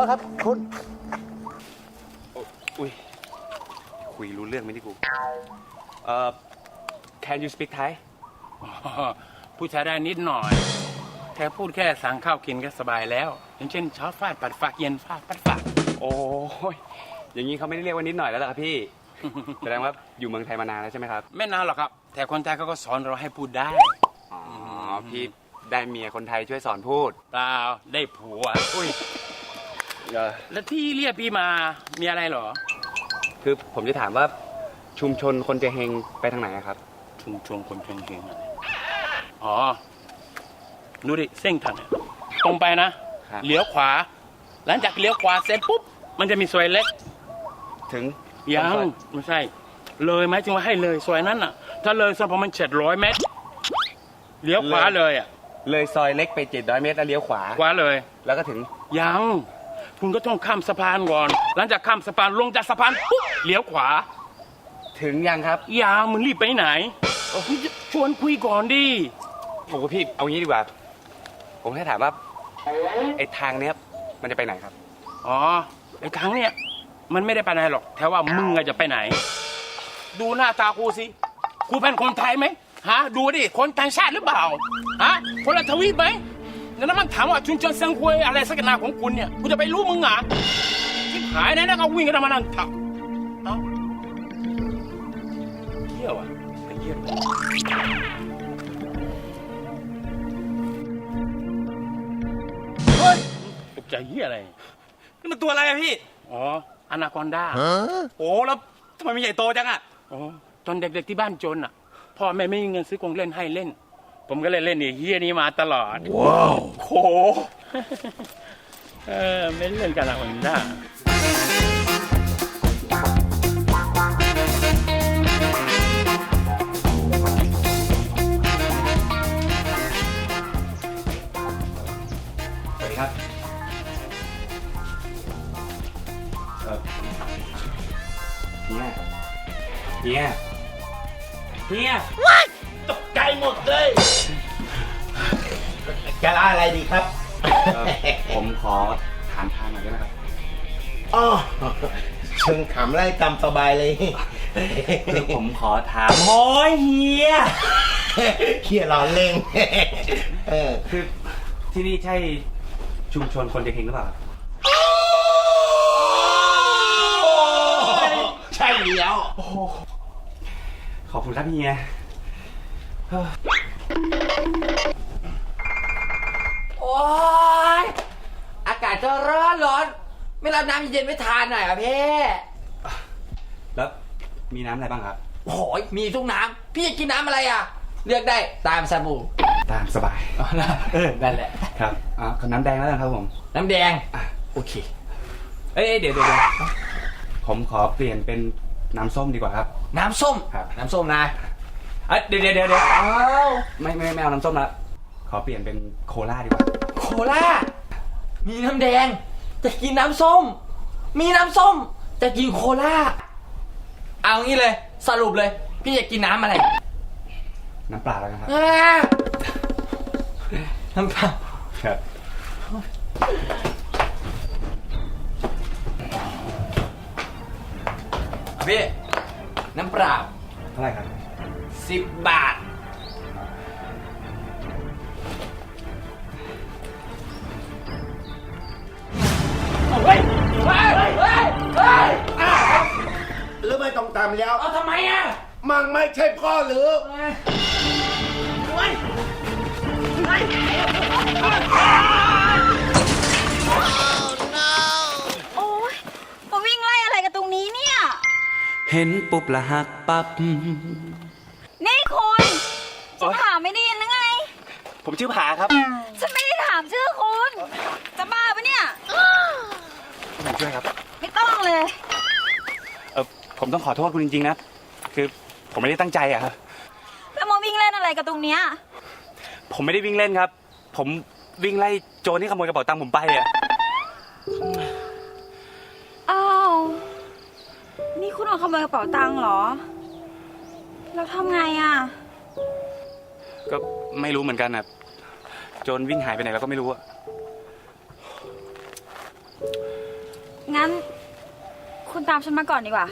เออโทษครับคุณโอ้อุ้ย คุยรู้เรื่องไหมที่กูเอ่อ can you speak Thai อ๋อผู้ชายได้นิดหน่อย แค่พูดแค่สั่งข้าวกินก็สบายแล้ว อย่างเช่นเช้าฟาดปัดฝากเย็นฟาดปัดฝากโอ้ยอย่างนี้เขาไม่ได้เรียกว่านิดหน่อยแล้วล่ะครับพี่ แสดงว่าอยู่เมืองไทยมานานแล้วใช่ไหมครับ ไม่นานหรอกครับ แต่คนไทยเขาก็สอนเราให้พูดได้ อ๋อ พี่ได้เมียคนไทยช่วยสอนพูด เปล่าได้ผัว อุ้ย เออแล้วที่เรียกพี่มามีอะไรเหรอ คือผมจะถามว่าชุมชนคนเจเฮงไปทางไหนอะครับ ชุมชนคนเชียงเชียงอะไรอ๋อดูดิเส้นทางเนี่ยตรงไปนะ ครับ เลี้ยวขวา หลังจากเลี้ยวขวาเสร็จปุ๊บ มันจะมีซอยเล็ก ถึงยังซอยไม่ใช่ เลยไหมจึงว่าให้เลยซอยนั้นน่ะ ถ้าเลยสักประมาณเจ็ดร้อยเมตร เลี้ยวขวาเลยอะ เลยซอยเล็กไป700เมตรแล้วเลี้ยวขวา ขวาเลย แล้วก็ถึงยัง คุณก็ต้องข้ามสะพานก่อน หลังจากข้ามสะพานลงจากสะพานปุ๊บเลี้ยวขวา ถึงยังครับยังมึงรีบไปไหนคุณจะชวนคุยก่อนดิผมว่าพี่เอางี้ดีกว่า ผมแค่ถามว่าไอ้ทางเนี้ยมันจะไปไหนครับ อ๋อไอ้ครั้งเนี้ยมันไม่ได้ไปไหนหรอกแต่ว่ามึงอะจะไปไหน ดูหน้าตากูสิกูเป็นคนไทยไหมฮะดูดิคนต่างชาติหรือเปล่าฮะคนละทวีปไหม แล้วมันถามว่าชุนชนเซิงควยอะไรสักหนาของคุณเนี่ยกูจะไปรู้มึงเหรอที่หายนะแล้วก็วิ่งกันมานั่งถักเอ้าเที่ยวอะไปเยี่ยมเฮ้ยตกใจเหี้ยอะไร นี่มันตัวอะไรอะพี่ อ๋ออนาคอนดา โอ้แล้วทำไมมันใหญ่โตจังอะ อ๋อตอนเด็กๆที่บ้านจนอะ พ่อแม่ไม่มีเงินซื้อของเล่นให้เล่น ผมก็เลยเล่นไอ้เฮียนี้มาตลอด ว้าวโห เออไม่เล่นกันละวันด้ เชิงขำไล่ตามสบายเลยคือผมขอถามโอ้ยเฮียเขี่ยร้อนเล่งเออคือที่นี่ใช่ชุมชนคนเด็กเฮงหรือเปล่าครับใช่แล้วขอบคุณครับเฮียโอ้ยอากาศจะร้อนร้อน ไม่รับน้ำเย็นๆไม่ทานหน่อยเหรอะพี่แล้วมีน้ำอะไรบ้างครับ โอ้ยมีทุกน้ำพี่จะกินน้ำอะไรอะ เลือกได้ตามสบู่ตามสบายเออนั่นแหละ ครับอ่าขอน้ำแดงแล้วกันครับผม น้ำแดงอะโอเค เอ้ยเดี๋ยวเดี๋ยวเดี๋ยวผมขอเปลี่ยนเป็นน้ำส้มดีกว่าครับ น้ำส้ม ครับ น้ำส้มนะเอ้ยเดี๋ยวเดี๋ยวเดี๋ยวเดี๋ยวอ้าวไม่ไม่ไม่เอาน้ำส้มละขอเปลี่ยนเป็นโคลาดีกว่า โคล่ามีน้ำแดง จะกินน้ำส้ม มีน้ำส้ม จะกินโคล่าเอางี้เลย สรุปเลย พี่จะกินน้ำอะไร น้ำเปล่าแล้วกันครับ อ่าน้ำเปล่าครับ พี่ น้ำเปล่าเท่าไหร่ครับ สิบบาท เฮ้ยเฮ้ยเฮ้ยเฮ้ยหรือไม่ต้องตามแล้ว เอาทำไมอะมังไม่ใช่พ่อหรือโอ๊ยมาวิ่งไล่อะไรกันตรงนี้เนี่ย เห็นปุ๊บละหักปั๊บ นี่คุณฉันถามไม่ได้ยินหรือไง ผมชื่อผาครับ ฉันไม่ได้ถามชื่อคุณ จะบ้าปะเนี่ย ผมช่วยครับ ไม่ต้องเลย เออผมต้องขอโทษคุณจริงๆนะ คือผมไม่ได้ตั้งใจอะครับ แล้วมาวิ่งเล่นอะไรกันตรงเนี้ย ผมไม่ได้วิ่งเล่นครับ ผมวิ่งไล่โจรที่ขโมยกระเป๋าตังค์ผมไปอะอ้าว นี่คุณเอาขโมยกระเป๋าตังค์เหรอแล้วทำไงอะ ก็ไม่รู้เหมือนกันอะโจรวิ่งหายไปไหนแล้วก็ไม่รู้อะ งั้น คุณตามฉันมาก่อนดีกว่า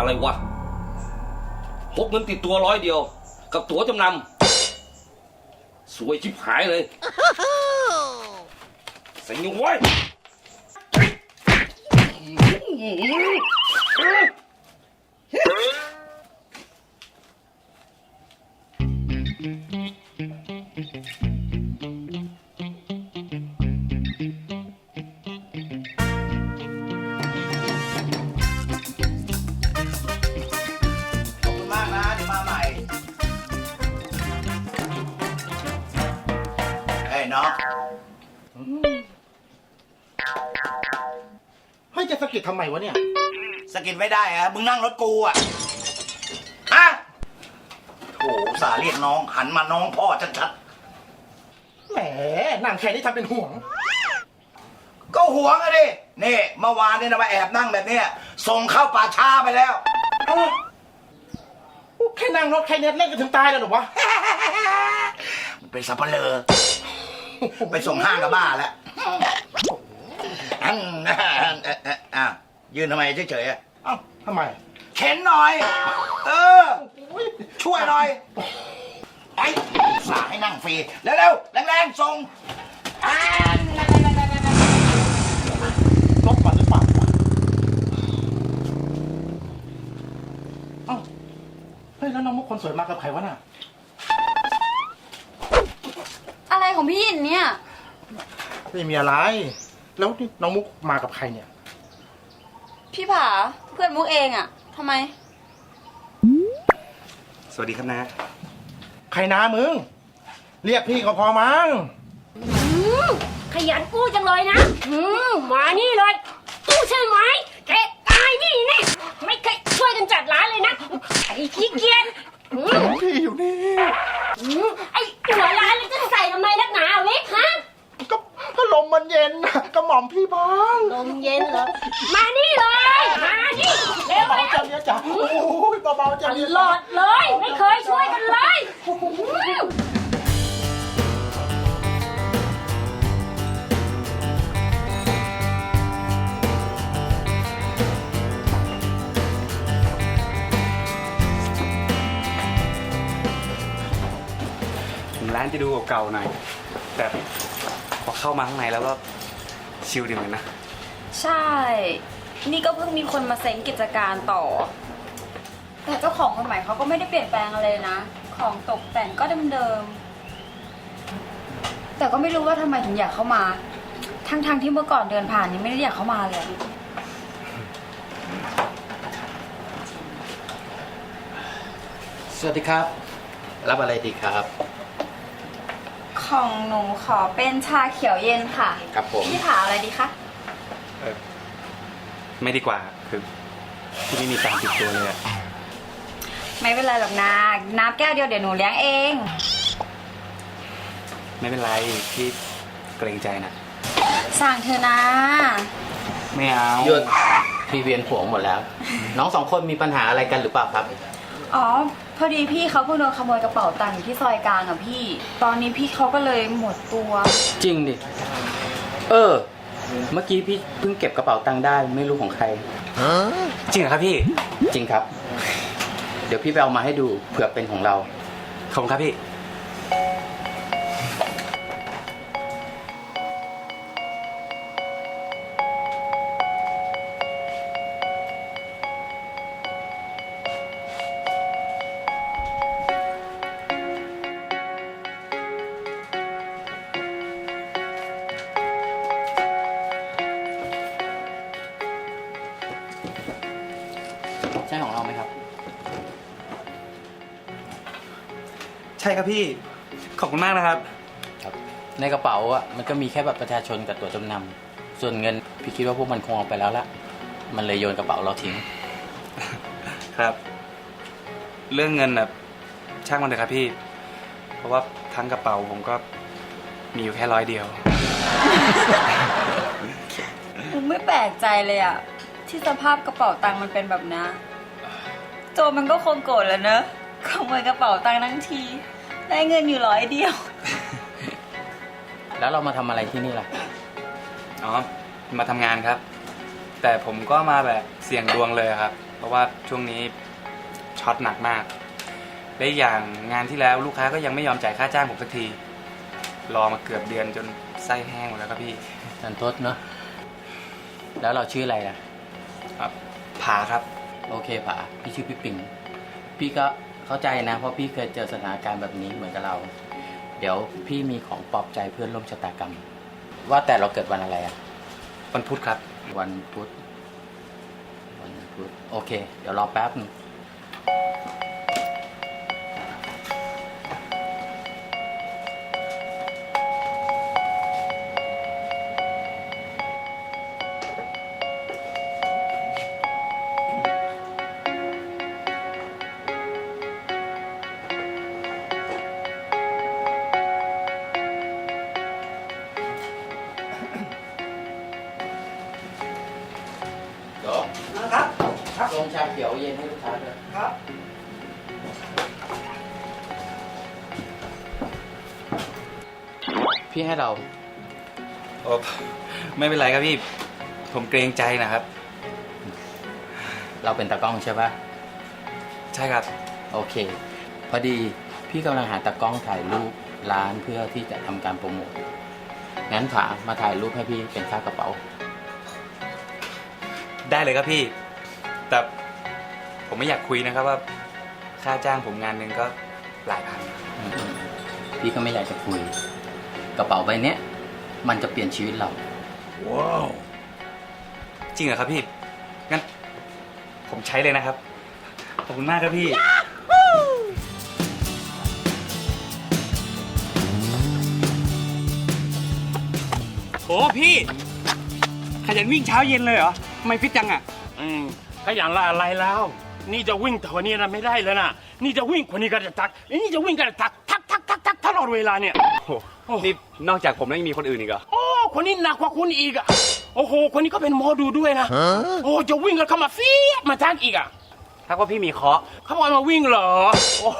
อะไรวะพกเงินติดตัวร้อยเดียว กับตั๋วจำนำสวยชิบหายเลยใสิงห์ไว้ยขำไมวะเนี่ย สกินไม่ได้อะมึงนั่งรถกูอะฮะโถสาเรียกน้อง หันมาน้องพ่อชัดแหมนั่งแค่นี้ทำเป็นห่วง ๆ ก็หวงอะดิ นี่เมื่อวานเนี่ยนะมาแอบนั่งแบบเนี้ยส่งเข้าป่าช้าไปแล้วแค่นั่งรถแค่เนี้ยเล่นกันถึงตายแล้วเหรอวะมันเป็นสับเปลือไปส่งห้างกับบ้าแล้วอันอะ ยืนทำไมเฉยๆอะเอ้าทำไมเข็นหน่อย เออช่วยหน่อยไอ้สาให้นั่งฟรีเร็วๆแรงๆส่งอ่าลบก่อนหรือเปล่าวะเอ้าเฮ้ยแล้วน้องมุกคนสวยมากับใครวะน่ะ อะไรของพี่ยินเนี่ย ไม่มีอะไร แล้วนี่น้องมุกมากับใครเนี่ย พี่ผาเพื่อนมุกเองอะทำไม สวัสดีครับนะ ใครนามึง เรียกพี่ก็พอมั้ง ขยันกู้จังเลยนะอืมมานี่เลยกู้ใช่ไหมแกตายนี่แน่ไม่เคยช่วยกันจัดร้านเลยนะไอ้ขี้เกียจอืมพี่อยู่นี่อืมไอ้หัวร้านเลยจะใส่ทำไมนักหนาเว้ยฮะ ก็พัดลมมันเย็นน่ะกระหม่อมพี่บ้างลมเย็นเหรอ มานี่เลย มานี่เร็วเบาเร็วจังเนี่ยจ้ะโอ้ยเบาๆจังตเนี่ยลอดเลย ไม่เคยช่วยกันเลยอืมถึงร้านจะดูเก่าๆหน่อย แต่พอ เข้ามาข้างในแล้วก็ชิลดีเหมือนกันนะ ใช่ นี่ก็เพิ่งมีคนมาเซ็งกิจการต่อ แต่เจ้าของคนใหม่เขาก็ไม่ได้เปลี่ยนแปลงอะไรนะ ของตกแต่งก็เดิมๆ แต่ก็ไม่รู้ว่าทำไมถึงอยากเข้ามา ทั้งๆที่เมื่อก่อนเดินผ่านยังไม่ได้อยากเข้ามาเลย สวัสดีครับ รับอะไรดีครับ ของหนูขอเป็นชาเขียวเย็นค่ะ ครับผม พี่ผาอะไรดีคะไม่ดีกว่าคือที่ไม่มีการติดตัวเลยอะไม่เป็นไรหรอกนะน้ำแก้วเดียวเดี๋ยวหนูเลี้ยงเอง ไม่เป็นไรที่เกรงใจนะสั่งเธอะนะ ไม่เอาหยุดพี่เวียนหัวหมดแล้ว น้องสองคนมีปัญหาอะไรกันหรือเปล่าครับ อ๋อ พอดีพี่เขาเพิ่งโดนขโมยกระเป๋าตังค์อยู่ที่ซอยกลางอะพี่ ตอนนี้พี่เขาก็เลยหมดตัว จริงดิ เออ เมื่อกี้พี่เพิ่งเก็บกระเป๋าตังค์ได้ไม่รู้ของใคร จริงเหรอครับพี่ จริงครับ เดี๋ยวพี่ไปเอามาให้ดูเผื่อเป็นของเรา ขอบคุณครับพี่ ใช่ครับพี่ ขอบคุณมากนะครับ ครับ ในกระเป๋าอะมันก็มีแค่บัตรประชาชนกับตั๋วจำนำส่วนเงินพี่คิดว่าพวกมันคงเอาไปแล้วละมันเลยโยนกระเป๋าเราทิ้ง ครับ เรื่องเงินน่ะช่างมันเถอะครับพี่ เพราะว่าทั้งกระเป๋าผมก็มีอยู่แค่ร้อยเดียวมุกไม่แปลกใจเลยอะ ที่สภาพกระเป๋าตังค์มันเป็นแบบนี้โจรมันก็คงโกรธแหล้วเนอะขโมยกระเป๋าตังค์ทั้งที ได้เงินอยู่ร้อยเดียว แล้วเรามาทำอะไรที่นี่ล่ะ อ๋อ มาทำงานครับ แต่ผมก็มาแบบเสี่ยงดวงเลยครับ เพราะว่าช่วงนี้ช็อตหนักมาก และอีกอย่างงานที่แล้วลูกค้าก็ยังไม่ยอมจ่ายค่าจ้างผมสักที รอมาเกือบเดือนจนไส้แห้งหมดแล้วครับพี่ นันทดเนาะแล้วเราชื่ออะไรล่ะ ครับผาครับ โอเคป่ะพี่ชื่อพี่ปิงพี่ก็เข้าใจนะ เพราะพี่เคยเจอสถานการณ์แบบนี้เหมือนกับเรา เดี๋ยวพี่มีของปลอบใจเพื่อนร่วมชะตากรรม ว่าแต่เราเกิดวันอะไรอะวันพุธครับ วันพุธวันพุธโอเค เดี๋ยวรอแป๊บนึง ให้เราโอ้ไม่เป็นไรครับพี่ ผมเกรงใจนะครับ เราเป็นตากล้องใช่ปะใช่ครับ โอเค พอดีพี่กำลังหาตากล้องถ่ายรูปร้านเพื่อที่จะทำการโปรโมทงั้นถามาถ่ายรูปให้พี่เป็นค่ากระเป๋า ได้เลยครับพี่ แต่ผมไม่อยากคุยนะครับว่า ค่าจ้างผมงานหนึ่งก็หลายพันอืมพี่ก็ไม่อยากจะคุย กระเป๋าใบเนี้ยมันจะเปลี่ยนชีวิตเราจริงเหรอครับพี่ งั้น ผมใช้เลยนะครับ ขอบคุณมากครับพี่ โหพี่ ขยันวิ่งเช้าเย็นเลยเหรอ ทำไมฟิตจังอะ อืมก็อย่างละอะไรแล้ว นี่จะวิ่งแต่วันนี้นะไม่ได้แล้วนะนี่จะวิ่งคนนี้ก็จะทักนี่จะวิ่งก็จะทักทักทักทักทักตลอดเวลาเนี่ยโอ้ นี่นอกจากผมแล้วยังมีคนอื่นอีกเหรอ โอ้คนนี้หนักกว่าคุณอีกอะโอ้โห คนนี้ก็เป็นหมอดูด้วยนะ โอ้จะวิ่งกันเข้ามาเฟียดมาทักอีกอะถ้าว่าพี่มีเคราะห์เขาบอกให้มาวิ่งเหรอโอ้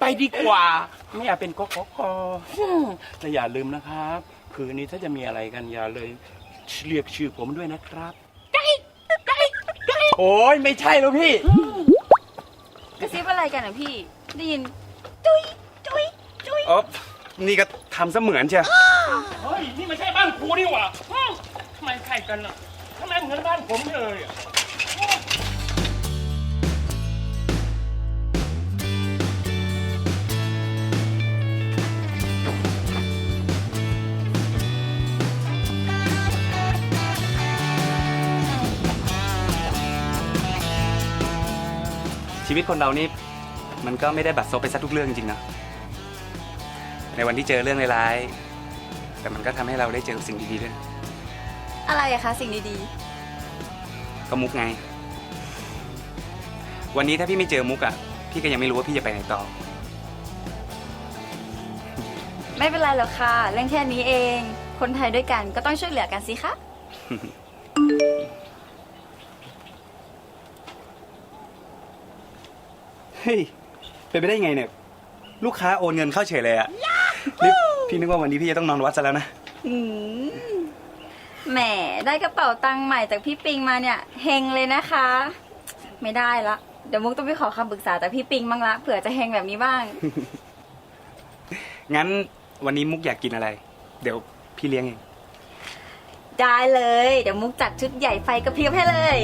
ไปดีกว่า ไม่อยากเป็นกกกแต่อย่าลืมนะครับ คืนนี้ถ้าจะมีอะไรกันอย่าเลยเรียกชื่อผมด้วยนะครับโอ้ยไม่ใช่แล้วพี่ กระซิบอะไรกันอะพี่ ได้ยินจุ้ยจุ้ยจุ้ยอ๋อ นี่ก็ทำเสมือนเชียวเฮ้ย นี่ไม่ใช่บ้านครูนี่หว่าอืมทำไมใครกันอะทำไมเหมือนบ้านผมเลยอะชีวิตคนเรานี่มันก็ไม่ได้บัดซบไปซะทุกเรื่องจริงๆนะ ในวันที่เจอเรื่องร้ายๆแต่มันก็ทำให้เราได้เจอสิ่งดีๆด้วย อะไรอะคะสิ่งดีก็มุกไง วันนี้ถ้าพี่ไม่เจอมุกอะ พี่ก็ยังไม่รู้ว่าพี่จะไปไหนต่อ ๆ ไม่เป็นไรหรอกค่ะ เรื่องแค่นี้เอง คนไทยด้วยกันก็ต้องช่วยเหลือกันสิคะ เฮ้ย เป็นไปได้ไงเนี่ย ลูกค้าโอนเงินเข้าเฉยเลยอะ นี่พี่นึกว่าวันนี้พี่จะต้องนอนวัดซะแล้วนะอืมแหมได้กระเป๋าตังค์ใหม่จากพี่ปิงมาเนี่ยเฮงเลยนะคะ ไม่ได้ละเดี๋ยวมุกต้องไปขอคำปรึกษาจากพี่ปิงบ้างละเผื่อจะเฮงแบบนี้บ้าง งั้นวันนี้มุกอยากกินอะไร เดี๋ยวพี่เลี้ยงเอง ได้เลย เดี๋ยวมุกจัดชุดใหญ่ไฟกระพริบให้เลย